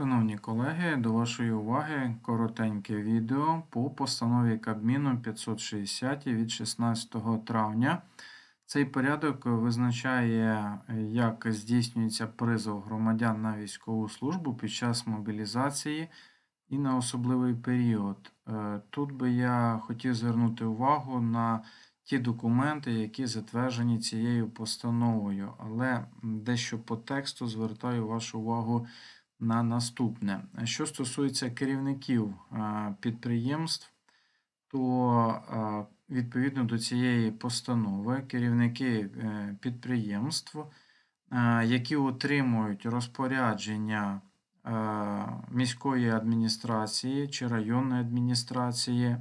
Шановні колеги, до вашої уваги коротеньке відео по постанові Кабміну 560 від 16 травня. Цей порядок визначає, як здійснюється призов громадян на військову службу під час мобілізації і на особливий період. Е, Тут би я хотів звернути увагу на ті документи, які затверджені цією постановою, але дещо по тексту звертаю вашу увагу на наступне. Що стосується керівників е, підприємств, то е, відповідно до цієї постанови керівники е, підприємств, які отримують розпорядження міської адміністрації чи районної адміністрації,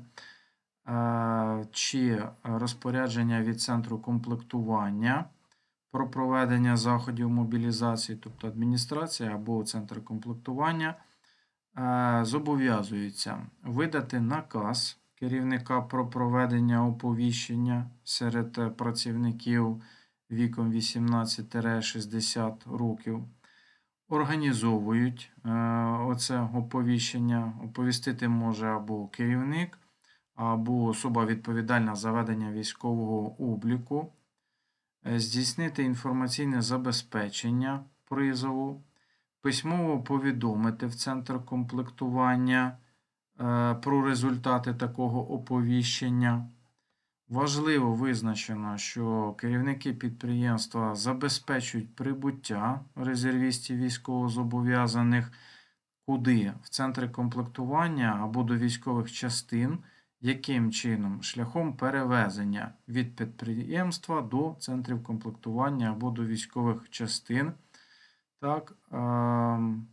чи розпорядження від центру комплектування про проведення заходів мобілізації, тобто адміністрація або центр комплектування, е, зобов'язуються видати наказ керівника про проведення оповіщення серед е, працівників віком 18-60 років. Організовують е, оце оповіщення. Оповістити може або керівник, або особа відповідальна за ведення військового обліку, здійснити інформаційне забезпечення призову, письмово повідомити в центр комплектування е, про результати такого оповіщення. Важливо визначено, що керівники підприємства забезпечують прибуття резервістів військовозобов'язаних куди? В центри комплектування або до військових частин, яким чином? Шляхом перевезення від підприємства до центрів комплектування або до військових частин. Так, ем,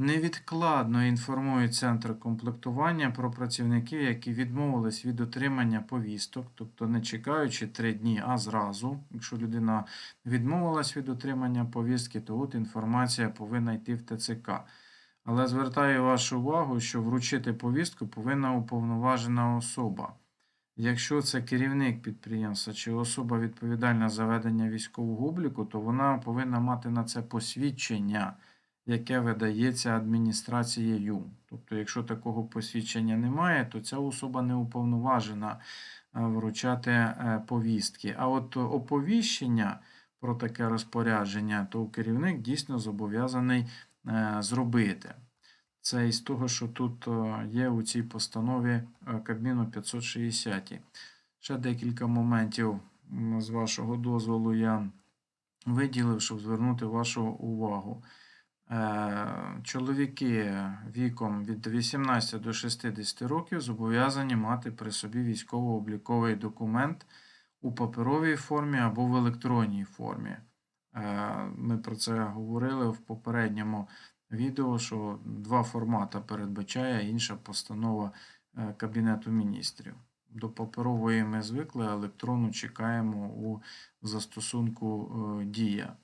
Невідкладно інформують центр комплектування про працівників, які відмовились від отримання повісток, тобто не чекаючи три дні, а зразу. Якщо людина відмовилась від отримання повістки, то от інформація повинна йти в ТЦК. Але звертаю вашу увагу, що вручити повістку повинна уповноважена особа. Якщо це керівник підприємства чи особа відповідальна за ведення військового обліку, то вона повинна мати на це посвідчення яке видається адміністрацією. Тобто, якщо такого посвідчення немає, то ця особа не уповноважена е, вручати е, повістки. А от оповіщення про таке розпорядження, то керівник дійсно зобов'язаний зробити. Це із того, що тут є у цій постанові Кабміну 560. Ще декілька моментів з вашого дозволу я виділив, щоб звернути вашу увагу. Е, чоловіки віком від 18 до 60 років зобов'язані мати при собі військово-обліковий документ у паперовій формі або в електронній формі. Е, ми про це говорили в попередньому відео, що два формати передбачає інша постанова е, Кабінету міністрів. До паперової ми звикли, а електронну чекаємо у застосунку Дія.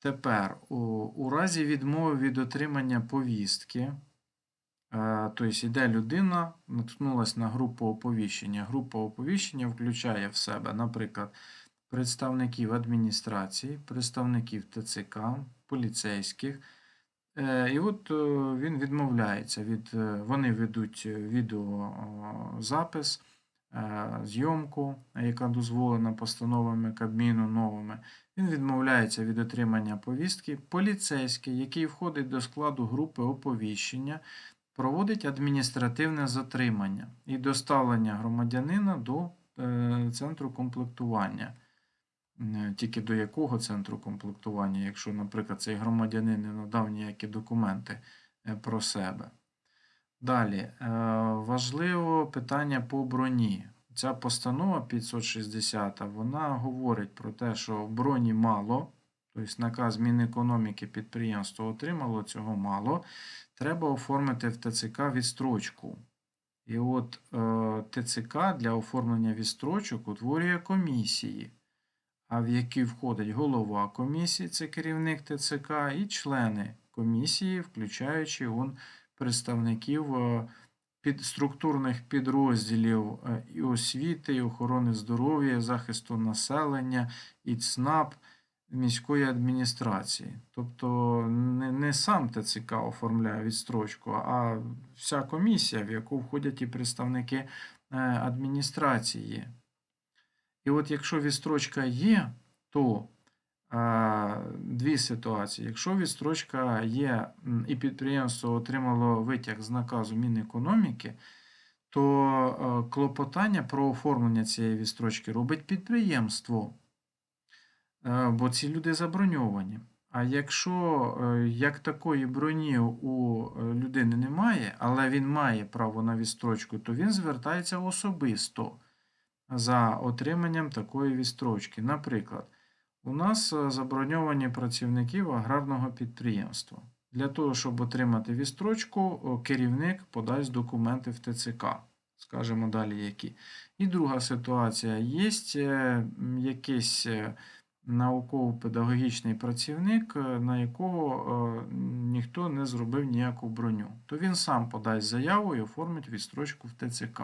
Тепер, у, разі відмови від отримання повістки, е, тобто йде людина, наткнулася на групу оповіщення. Група оповіщення включає в себе, наприклад, представників адміністрації, представників ТЦК, поліцейських. Е, і от е, він відмовляється від, вони ведуть відеозапис, зйомку, яка дозволена постановами Кабміну новими. Він відмовляється від отримання повістки. Поліцейський, який входить до складу групи оповіщення, проводить адміністративне затримання і доставлення громадянина до е, центру комплектування. Е, тільки до якого центру комплектування, якщо, наприклад, цей громадянин не надав ніякі документи е, про себе. Далі, важливо питання по броні. Ця постанова 560 вона говорить про те, що броні мало, тобто наказ Мінекономіки підприємство отримало, цього мало. Треба оформити в ТЦК відстрочку. І от е, ТЦК для оформлення відстрочок утворює комісії, в які входить голова комісії, це керівник ТЦК, і члени комісії, включаючи он, представників. Е, структурних підрозділів е, і освіти, і охорони здоров'я, захисту населення, і ЦНАП, міської адміністрації. Тобто не, не сам ТЦК оформляє відстрочку, а вся комісія, в яку входять і представники е, адміністрації. І от якщо відстрочка є, то е, дві ситуації. Якщо відстрочка є і підприємство отримало витяг з наказу Мінекономіки, то е, клопотання про оформлення цієї відстрочки робить підприємство, е, бо ці люди заброньовані. А якщо е, як такої броні у е, людини немає, але він має право на відстрочку, то він звертається особисто за отриманням такої відстрочки. Наприклад, у нас е, заброньовані працівників аграрного підприємства. Для того, щоб отримати відстрочку, керівник подасть документи в ТЦК. Скажемо далі, які. І друга ситуація. Є е, якийсь е, науково-педагогічний працівник, е, на якого е, ніхто не зробив ніяку броню. То він сам подасть заяву і оформить відстрочку в ТЦК.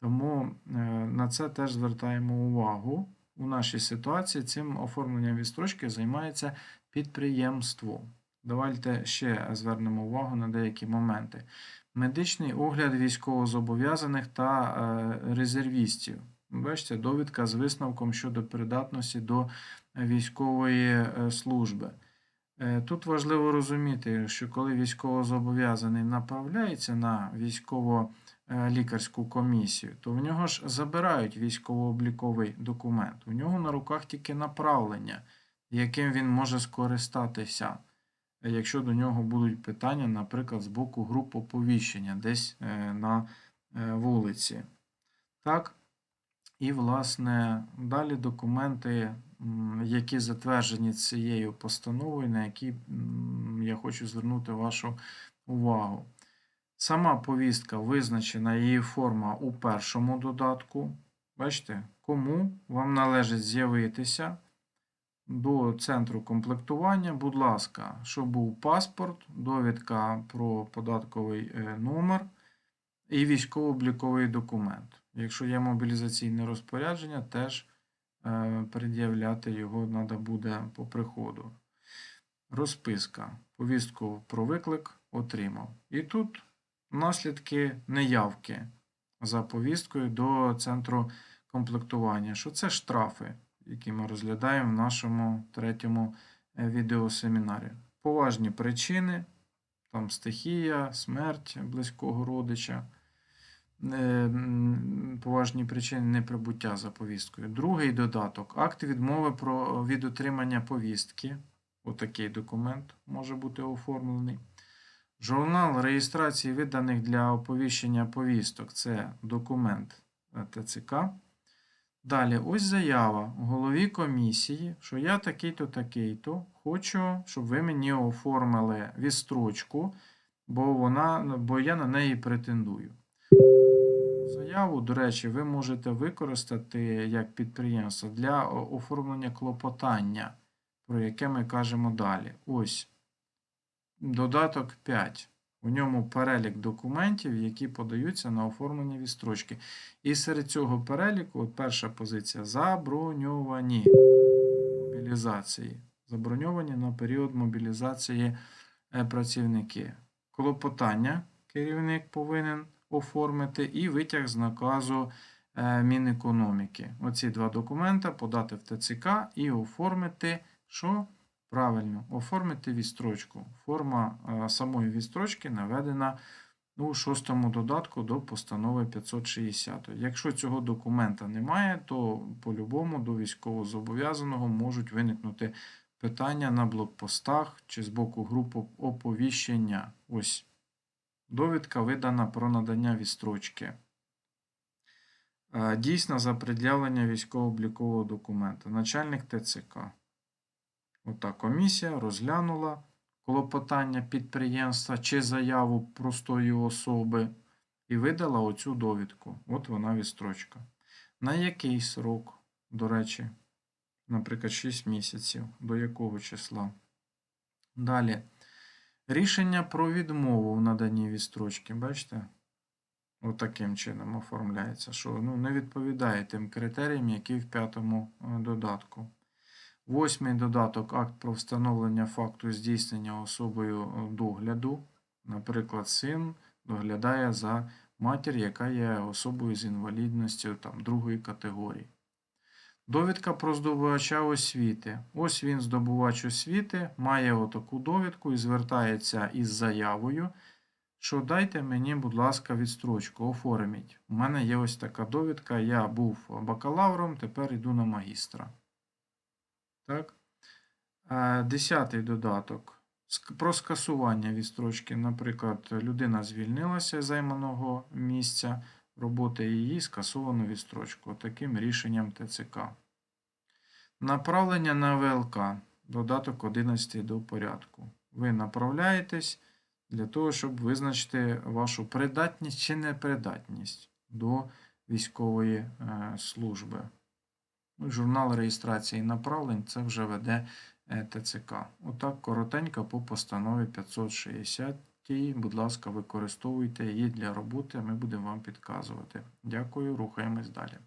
Тому е, на це теж звертаємо увагу. У нашій ситуації цим оформленням відстрочки займається підприємство. Давайте ще звернемо увагу на деякі моменти. Медичний огляд військовозобов'язаних та е, резервістів. Бачите, довідка з висновком щодо придатності до військової е, служби. Тут важливо розуміти, що коли військовозобов'язаний направляється на військово-лікарську комісію, то в нього ж забирають військово-обліковий документ. У нього на руках тільки направлення, яким він може скористатися, е, якщо до нього будуть питання, наприклад, з боку груп оповіщення десь е, на е, вулиці. Так, і, власне, далі документи, які затверджені цією постановою, на які я хочу звернути вашу увагу. Сама повістка визначена, її форма у першому додатку. Бачите, кому вам належить з'явитися до центру комплектування, будь ласка, щоб був паспорт, довідка про податковий е, номер і військово-обліковий документ. Якщо є мобілізаційне розпорядження, теж е, пред'являти його треба буде по приходу. Розписка. Повістку про виклик отримав. І тут наслідки неявки за повісткою до центру комплектування. Що це штрафи, які ми розглядаємо в нашому третьому е, відеосемінарі. Поважні причини, там стихія, смерть близького родича е, поважні причини неприбуття за повісткою. Другий додаток акт відмови про від отримання повістки. Отакий документ може бути оформлений. Журнал реєстрації виданих для оповіщення повісток це документ е, ТЦК. Далі, ось заява голові комісії, що я такий-то, такий-то. Хочу, щоб ви мені оформили відстрочку, бо, вона, бо я на неї претендую. Заяву, до речі, ви можете використати як підприємство для оформлення клопотання, про яке ми кажемо далі. Ось додаток 5. У ньому перелік документів, які подаються на оформлення відстрочки. І серед цього переліку, перша позиція заброньовані мобілізації. Заброньовані на період мобілізації е, працівники. Клопотання керівник повинен оформити і витяг з наказу е, Мінекономіки. Оці два документа подати в ТЦК і оформити, що правильно, оформити відстрочку. Форма е, самої відстрочки наведена у шостому додатку до постанови 560. Якщо цього документа немає, то по-любому до військовозобов'язаного можуть виникнути питання на блокпостах чи з боку груп оповіщення. Ось довідка видана про надання відстрочки. Е, Дійсна за пред'явлення військово-облікового документа. Начальник ТЦК. Ота комісія розглянула клопотання підприємства чи заяву простої особи і видала оцю довідку. От вона відстрочка. На який срок, до речі, наприклад, 6 місяців, до якого числа? Далі. Рішення про відмову в наданні відстрочки, бачите? Отаким чином оформляється, що ну, не відповідає тим критеріям, які в п'ятому е, додатку. Восьмий додаток акт про встановлення факту здійснення особою е, догляду. Наприклад, син доглядає за матір, яка є особою з інвалідністю там, другої категорії. Довідка про здобувача освіти. Ось він, здобувач освіти, має отаку довідку і звертається із заявою, що дайте мені, будь ласка, відстрочку, оформіть. У мене є ось така довідка, я був бакалавром, тепер йду на магістра. Так. Десятий додаток. Про скасування відстрочки. Наприклад, людина звільнилася з займаного місця роботи її скасовано відстрочку таким рішенням ТЦК. Направлення на ВЛК. Додаток 11 до порядку. Ви направляєтесь для того, щоб визначити вашу придатність чи непридатність до військової е, служби. Ну, Журнал реєстрації направлень це вже веде е, ТЦК. Отак коротенько по постанові 560. Будь ласка, використовуйте її для роботи, ми будемо вам підказувати. Дякую, рухаємось далі.